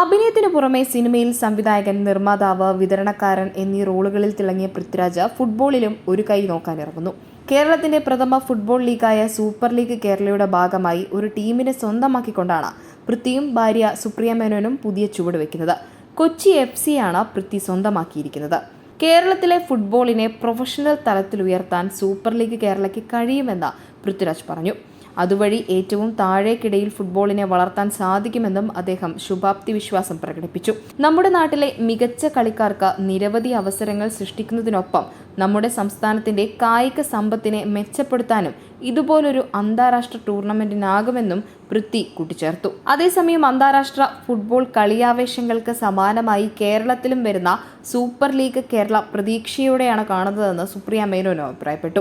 അഭിനയത്തിനു പുറമെ സിനിമയിൽ സംവിധായകൻ നിർമ്മാതാവ് വിതരണക്കാരൻ എന്നീ റോളുകളിൽ തിളങ്ങിയ പൃഥ്വിരാജ് ഫുട്ബോളിലും ഒരു കൈ നോക്കാനിറങ്ങുന്നു. കേരളത്തിന്റെ പ്രഥമ ഫുട്ബോൾ ലീഗായ സൂപ്പർ ലീഗ് കേരളയുടെ ഭാഗമായി ഒരു ടീമിനെ സ്വന്തമാക്കിക്കൊണ്ടാണ് പൃഥ്വിയും ഭാര്യ സുപ്രിയ മേനോനും പുതിയ ചുവട് വെക്കുന്നത് കൊച്ചി എഫ് സിയാണ് പൃഥ്വി സ്വന്തമാക്കിയിരിക്കുന്നത്. കേരളത്തിലെ ഫുട്ബോളിനെ പ്രൊഫഷണൽ തലത്തിൽ ഉയർത്താൻ സൂപ്പർ ലീഗ് കേരളയ്ക്ക് കഴിയുമെന്ന് പൃഥ്വിരാജ് പറഞ്ഞു. അതുവഴി ഏറ്റവും താഴേക്കിടയിൽ ഫുട്ബോളിനെ വളർത്താൻ സാധിക്കുമെന്നും അദ്ദേഹം ശുഭാപ്തി വിശ്വാസം പ്രകടിപ്പിച്ചു. നമ്മുടെ നാട്ടിലെ മികച്ച കളിക്കാർക്ക് നിരവധി അവസരങ്ങൾ സൃഷ്ടിക്കുന്നതിനൊപ്പം നമ്മുടെ സംസ്ഥാനത്തിന്റെ കായിക സമ്പത്തിനെ മെച്ചപ്പെടുത്താനും ഇതുപോലൊരു അന്താരാഷ്ട്ര ടൂർണമെന്റിനാകുമെന്നും പൃഥ്വി കൂട്ടിച്ചേർത്തു. അതേസമയം അന്താരാഷ്ട്ര ഫുട്ബോൾ കളിയാവേശങ്ങൾക്ക് സമാനമായി കേരളത്തിലും വരുന്ന സൂപ്പർ ലീഗ് കേരള പ്രതീക്ഷയോടെയാണ് കാണുന്നതെന്ന് സുപ്രിയ മേനോൻ അഭിപ്രായപ്പെട്ടു.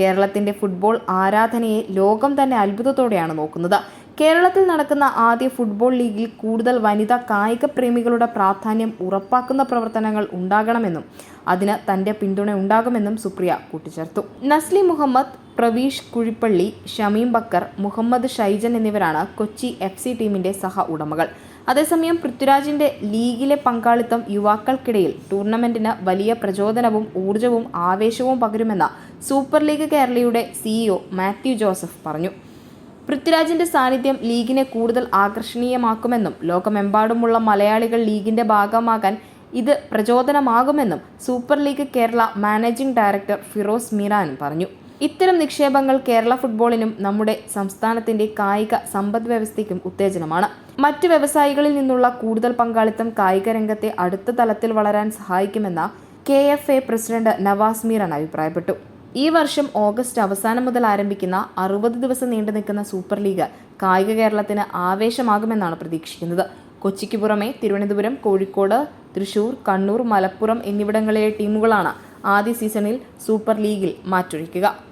കേരളത്തിന്റെ ഫുട്ബോൾ ആരാധനയെ ലോകം തന്നെ അത്ഭുതത്തോടെയാണ് നോക്കുന്നത്. കേരളത്തിൽ നടക്കുന്ന ആദ്യ ഫുട്ബോൾ ലീഗിൽ കൂടുതൽ വനിതാ കായിക പ്രേമികളുടെ പ്രാധാന്യം ഉറപ്പാക്കുന്ന പ്രവർത്തനങ്ങൾ ഉണ്ടാകണമെന്നും അതിന് തന്റെ പിന്തുണ ഉണ്ടാകുമെന്നും സുപ്രിയ കൂട്ടിച്ചേർത്തു. നസ്ലി മുഹമ്മദ് പ്രവീഷ് കുഴിപ്പള്ളി ഷമീം ബക്കർ മുഹമ്മദ് ഷൈജൻ എന്നിവരാണ് കൊച്ചി എഫ് സി ടീമിന്റെ സഹ ഉടമകൾ. അതേസമയം പൃഥ്വിരാജിന്റെ ലീഗിലെ പങ്കാളിത്തം യുവാക്കൾക്കിടയിൽ ടൂർണമെന്റിന് വലിയ പ്രചോദനവും ഊർജവും ആവേശവും പകരുമെന്ന് സൂപ്പർ ലീഗ് കേരളയുടെ സിഇഒ മാത്യു ജോസഫ് പറഞ്ഞു. പൃഥ്വിരാജിന്റെ സാന്നിധ്യം ലീഗിനെ കൂടുതൽ ആകർഷണീയമാക്കുമെന്നും ലോകമെമ്പാടുമുള്ള മലയാളികൾ ലീഗിന്റെ ഭാഗമാകാൻ ഇത് പ്രചോദനമാകുമെന്നും super league Kerala managing director Firoz മീറാനും പറഞ്ഞു. ഇത്തരം നിക്ഷേപങ്ങൾ കേരള ഫുട്ബോളിനും നമ്മുടെ സംസ്ഥാനത്തിന്റെ കായിക സമ്പദ് വ്യവസ്ഥയ്ക്കും ഉത്തേജനമാണ്. മറ്റ് വ്യവസായികളിൽ നിന്നുള്ള കൂടുതൽ പങ്കാളിത്തം കായിക രംഗത്തെ അടുത്ത തലത്തിൽ വളരാൻ സഹായിക്കുമെന്ന K F A president Navas Meeran അഭിപ്രായപ്പെട്ടു. ഈ വർഷം ഓഗസ്റ്റ് അവസാനം മുതൽ ആരംഭിക്കുന്ന അറുപത് ദിവസം നീണ്ടു നിൽക്കുന്ന സൂപ്പർ ലീഗ് കായിക കേരളത്തിന് ആവേശമാകുമെന്നാണ് പ്രതീക്ഷിക്കുന്നത്. കൊച്ചിക്ക് പുറമെ തിരുവനന്തപുരം കോഴിക്കോട് തൃശൂർ കണ്ണൂർ മലപ്പുറം എന്നിവിടങ്ങളിലെ ടീമുകളാണ് ആദ്യ സീസണിൽ സൂപ്പർ ലീഗിൽ മാറ്റൊഴിക്കുക